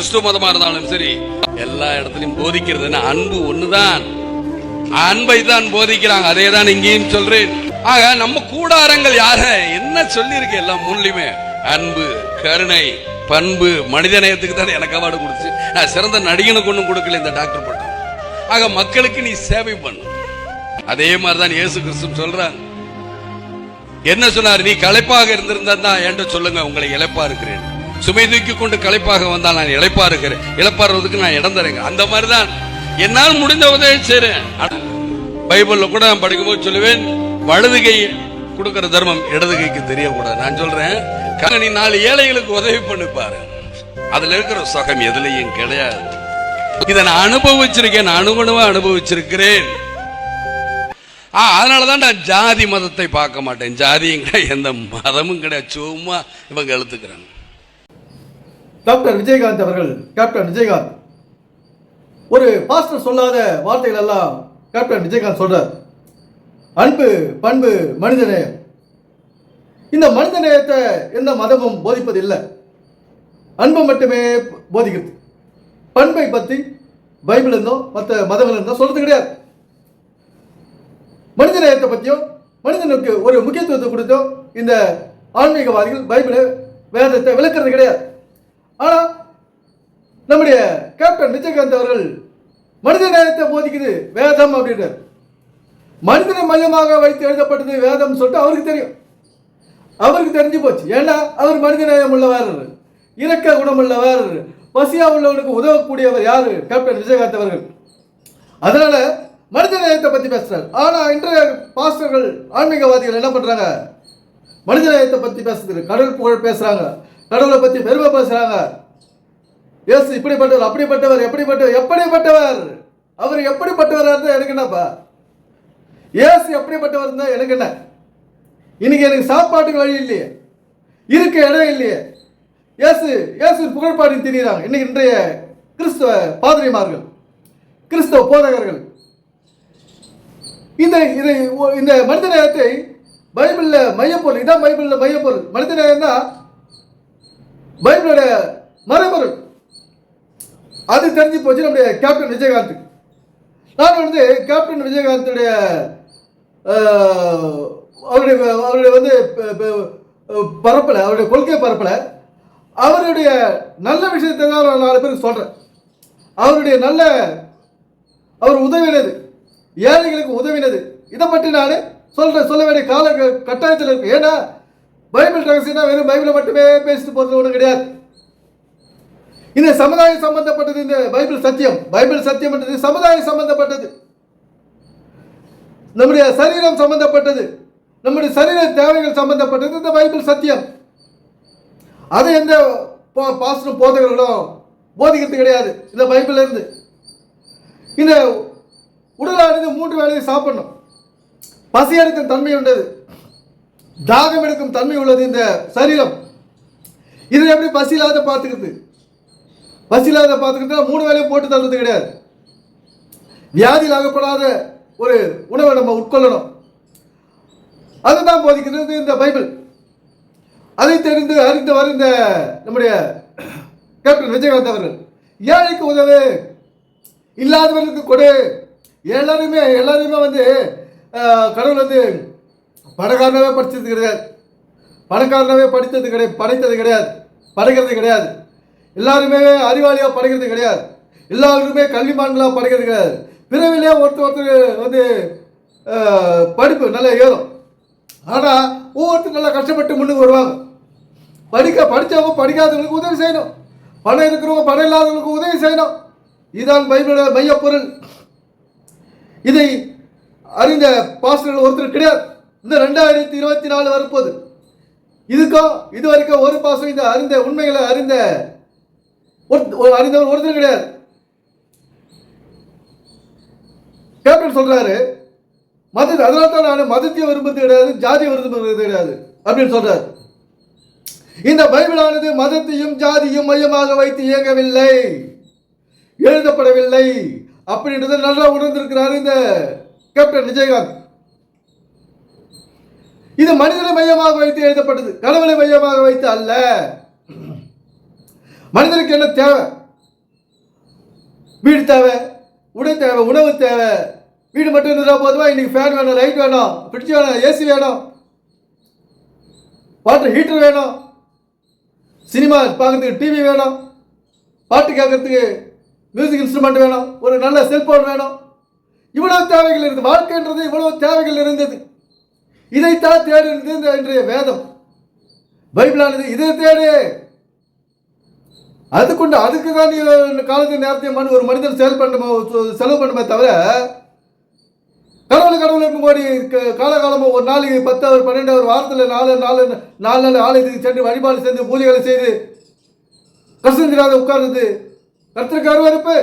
கிறிஸ்துவ மதமா இருந்தாலும் சரி எல்லா இடத்துலயும் போதிக்கிறதுன்னா அன்பு ஒண்ணுதான். அன்பை தான் போதிக்கிறாங்க அதே தான் இங்கேயும் சொல்றேன். ஆக நம்ம கூடாரங்கள் யார? என்ன சொல்லியிருக்கு எல்லாம் முன்லையுமே அன்பு கருணை பண்பு மனிதநேயத்துக்கு தான் எனக்கு அவார்டு கொடுத்து நான் சிறந்த நடிகனுக்கு ஒன்றும் கொடுக்கல இந்த டாக்டர் பட்டம். ஆக மக்களுக்கு நீ சேவை பண்ணு. அதே மாதிரி தான் இயேசு கிறிஸ்து சொல்றாங்க என்ன சொன்னார்? நீ களைப்பாக இருந்திருந்தா தான் என்கிட்ட சொல்லுங்க உங்களை இழப்பா இருக்கிறேன். சுமை தூக்கி கொண்டு களைப்பாக வந்தால் நான் இழைப்பா இருக்கிறேன். இழப்பாடுறதுக்கு நான் இடம் தரேங்க. அந்த மாதிரி தான் என்னால் முடிந்த உதவி செய்றேன். பைபிள்ல கூட நான் படிக்கும்போது சொல்லுவேன் வலது கை கொடுக்கிற தர்மம் இடது கைக்கு தெரியக்கூடாது. நான் சொல்றேன் க- நீ நாலு ஏழைகளுக்கு உதவி பண்ணி பாரு. அதுல இருக்கிற சுகம் எதுலயும் கிடையாது. இதை நான் அனுபவிச்சிருக்கேன் நான் அனுகுணமா அனுபவிச்சிருக்கிறேன். ஆ அதனாலதான் நான் ஜாதி மதத்தை பார்க்க மாட்டேன். ஜாதியும் கிடையாது எந்த மதமும் கிடையாது. சும்மா இவங்க எழுத்துக்கிறாங்க. டாக்டர் விஜயகாந்த் அவர்கள் கேப்டன் விஜயகாந்த். ஒரு பாஸ்டர் சொல்லாத வார்த்தைகள் எல்லாம் கேப்டன் விஜயகாந்த் சொல்றார். அன்பு பண்பு மனிதநேயம். இந்த மனிதநேயத்தை எந்த மதமும் போதிப்பதில்லை. அன்பை மட்டுமே போதிக்கிறது. பண்பை பற்றி பைபிள் இருந்தோ மற்ற மதங்கள் இருந்தோ சொல்றது கிடையாது. மனிதநேயத்தை பற்றியும் மனிதனுக்கு ஒரு முக்கியத்துவத்தை கொடுத்தோ இந்த ஆன்மீகவாதிகள் பைபிளை வேதத்தை விளக்குறது கிடையாது. ஆனால் நம்முடைய கேப்டன் விஜயகாந்த் அவர்கள் மனித நேயத்தை போதிக்குது வேதம் அப்படின்றார். மனிதனை மையமாக வைத்து எழுதப்பட்டது வேதம் சொல்லிட்டு அவருக்கு தெரியும். அவருக்கு தெரிஞ்சு போச்சு. ஏன்னா அவர் மனித நேயம் உள்ளவர். இரக்க குணம் உள்ளவர். பசியா உள்ளவனுக்கு உதவக்கூடியவர் யாரு? கேப்டன் விஜயகாந்த் அவர்கள். அதனால மனித நேயத்தை பத்தி பேசுறாரு. ஆனா இன்றைய பாஸ்டர்கள் ஆன்மீகவாதிகள் என்ன பண்றாங்க? மனித நேயத்தை பத்தி பேசுறது கடல் புகழ் பேசுறாங்க. கடவுளை பத்தி பெருமை பேசுறாங்க. இயேசு இப்படிப்பட்டவர் அப்படிப்பட்டவர் எப்படிப்பட்டவர் எப்படிப்பட்டவர்? அவர் எப்படிப்பட்டவரா இருந்தா எனக்கு என்னப்பா? இயேசு எப்படிப்பட்டவர் இருந்தா எனக்கு என்ன? இன்னைக்கு எனக்கு சாப்பாட்டுக்கு வழி இல்லையே. இருக்க இடம் இல்லையே. இயேசு இயேசு புகழ்பாடி திரியிறாங்க. இன்னைக்கு இன்றைய கிறிஸ்தவ பாதிரிமார்கள் கிறிஸ்தவ போதகர்கள் இந்த இதை இந்த மனித நேயத்தை பைபிளில் மையப்பொருள் இதான் பைபிளில் மையப்பொருள் மனித நேயம்னா பைபிளோட மறைபொருள் அது தெரிஞ்சு போச்சு நம்முடைய கேப்டன் விஜயகாந்த். நான் வந்து கேப்டன் விஜயகாந்தோடைய அவருடைய அவருடைய வந்து ப- பரப்பல அவருடைய கொள்கை பரப்பல. அவருடைய நல்ல விஷயத்தை தான் நான் நாலு பேருக்கு சொல்கிறேன் அவருடைய நல்ல அவர் உதவினது ஏழைகளுக்கு உதவினது. இதை பற்றி நான் சொல்கிறேன் சொல்ல வேண்டிய கால கட்டாயத்தில் இருக்கு. ஏன்னா பைபிள் ரகசியம்னா வெறும் பைபிளை மட்டுமே பேசிட்டு போறது ஒன்றும் கிடையாது. இந்த சமுதாயம் சம்பந்தப்பட்டது இந்த பைபிள் சத்தியம் பைபிள் சத்தியம் என்றது சமுதாயம் சம்பந்தப்பட்டது. நம்முடைய சரீரம் சம்பந்தப்பட்டது நம்முடைய சரீர தேவைகள் சம்பந்தப்பட்டது இந்த பைபிள் சத்தியம். அது எந்த பா- பாஸ்டரும் போதகர்களும் போதிக்கிறது கிடையாது இந்த பைபிள் இருந்து. இந்த உடலானது மூன்று வேலையை சாப்பிடணும். பசி எடுக்கும் தன்மை உண்டது. தாகம் எடுக்கும் தன்மை உள்ளது இந்த சரீரம். இதை எப்படி பசி இல்லாத பார்த்துக்கிறது? பசி இல்லாத பார்த்துக்கிறது மூணு வேலையும் போட்டு தள்ளுறது கிடையாது. வியாதியில் அகப்படாத ஒரு உணவை நம்ம உட்கொள்ளணும். அதுதான் போதிக்கிறது இந்த பைபிள். அதை தெரிந்து அறிந்தவர் இந்த நம்முடைய கேப்டன் விஜயகாந்த் அவர்கள் ஏழைக்கு உதவு இல்லாதவர்களுக்கு கொடு. எல்லாருமே எல்லாருமே வந்து கடவுள் வந்து பணக்காரனாகவே படித்தது கிடையாது. பணக்காரனாகவே படித்தது கிடையாது படைத்தது கிடையாது. படைக்கிறது கிடையாது. எல்லாருமே அறிவாளியாக படைக்கிறது கிடையாது. எல்லாருமே கல்விமான்களாக படைக்கிறது கிடையாது. பிறவிலே ஒருத்தர் ஒருத்தர் வந்து படிப்பு நல்லா ஏறும். ஆனால் ஒவ்வொருத்தரும் நல்லா கஷ்டப்பட்டு முன்னுக்கு வருவாங்க. படிக்க படித்தவங்க படிக்காதவங்களுக்கு உதவி செய்யணும். பணம் இருக்கிறவங்க பணம் இல்லாதவங்களுக்கு உதவி செய்யணும். இதுதான் பைபிளோட மையப்பொருள் இதை அறிந்த பாஸ்டர்கள் ஒருத்தர் கிடையாது. இந்த ரெண்டாயிரத்தி இருபத்தி நாலு வரப்போகுது. இதுக்கும் இது வரைக்கும் ஒரு பாசம் இந்த அறிந்த உண்மைகளை அறிந்த ஒரு- ஒரு அறிந்தவர் ஒருத்தர் கிடையாது. கேப்டன் சொல்றாரு மத அதனால தான் நான் மதத்தையும் விரும்புறது கிடையாது ஜாதியை விரும்புறது கிடையாது அப்படின்னு சொல்றாரு. இந்த பைபிளானது மதத்தையும் ஜாதியும் மையமாக வைத்து இயங்கவில்லை. எழுதப்படவில்லை. அப்படின்றத நல்லா உணர்ந்திருக்கிறார் இந்த கேப்டன் விஜயகாந்த். இது மனிதனை மையமாக வைத்து எழுதப்பட்டது. கடவுளை மையமாக வைத்து அல்ல. மனிதனுக்கு என்ன தேவை? வீடு தேவை உடை தேவை உணவு தேவை. வீடு மட்டும் இருந்தால் போதுமா? இன்னைக்கு ஃபேன் வேணும் லைட் வேணும் ஃப்ரிட்ஜ் வேணும் ஏசி வேணும். வாட்டர் ஹீட்டர் வேணும். சினிமா பார்க்கறதுக்கு டிவி வேணும். பாட்டு கேட்கறதுக்கு மியூசிக் இன்ஸ்ட்ருமெண்ட் வேணும். ஒரு நல்ல செல்போன் வேணும். இவ்வளவு தேவைகள் இருந்தது. வாழ்க்கைன்றது இவ்வளவு தேவைகள் இருந்தது. இதைத்தான் தேடுகிறது இந்த இன்றைய வேதம். பைபிளானது இதை தேடு. அதுக்குண்டு அதுக்கு தான் நீ காலத்து நேரத்தையும் மனு ஒரு மனிதன் செயல் பண்ணுமா செலவு பண்ணுமே தவிர கடவுள் கடவுள் இருக்கும்போது காலகாலமாக ஒரு நாளைக்கு பத்து அவர் பன்னெண்டு அவர் வாரத்தில் நாலு நாலு நாலு நாள் ஆலயத்துக்கு சென்று வழிபாடு செய்து பூஜைகளை செய்து கசந்திராத உட்கார்ந்து கருத்திற்கு அருவறுப்பு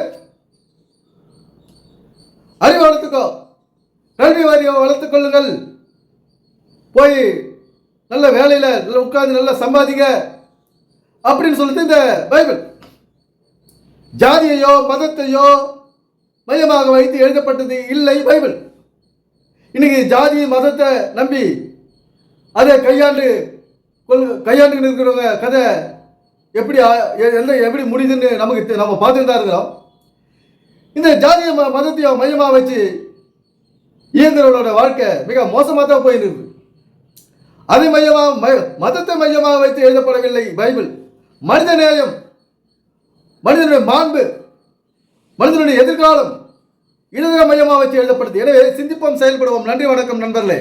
அறிவு வளர்த்துக்கோ கல்வி வாரியம் வளர்த்துக் கொள்ளுங்கள். போய் நல்ல வேலையில் நல்லா உட்காந்து நல்லா சம்பாதிங்க அப்படின்னு சொல்லிட்டு இந்த பைபிள் ஜாதியையோ மதத்தையோ மையமாக வைத்து எழுதப்பட்டது இல்லை பைபிள். இன்னைக்கு ஜாதி மதத்தை நம்பி அதை கையாண்டு கொள் கையாண்டு இருக்கிறவங்க கதை எப்படி எந்த எ- எப்படி முடியுதுன்னு நமக்கு நம்ம பார்த்துட்டு தான் இருக்கிறோம். இந்த ஜாதிய ம- மதத்தையும் மையமாக வச்சு இயந்திரங்களோட வாழ்க்கை மிக மோசமாக தான் போயிருக்கு அதை மையமாக மதத்தை மையமாக வைத்து எழுதப்படவில்லை பைபிள். மனித நேயம் மனிதனுடைய மாண்பு மனிதனுடைய எதிர்காலம் இடதுக மையமாக வச்சு எழுதப்படுது எனவே சிந்திப்போம் செயல்படுவோம். நன்றி வணக்கம் நண்பர்களே.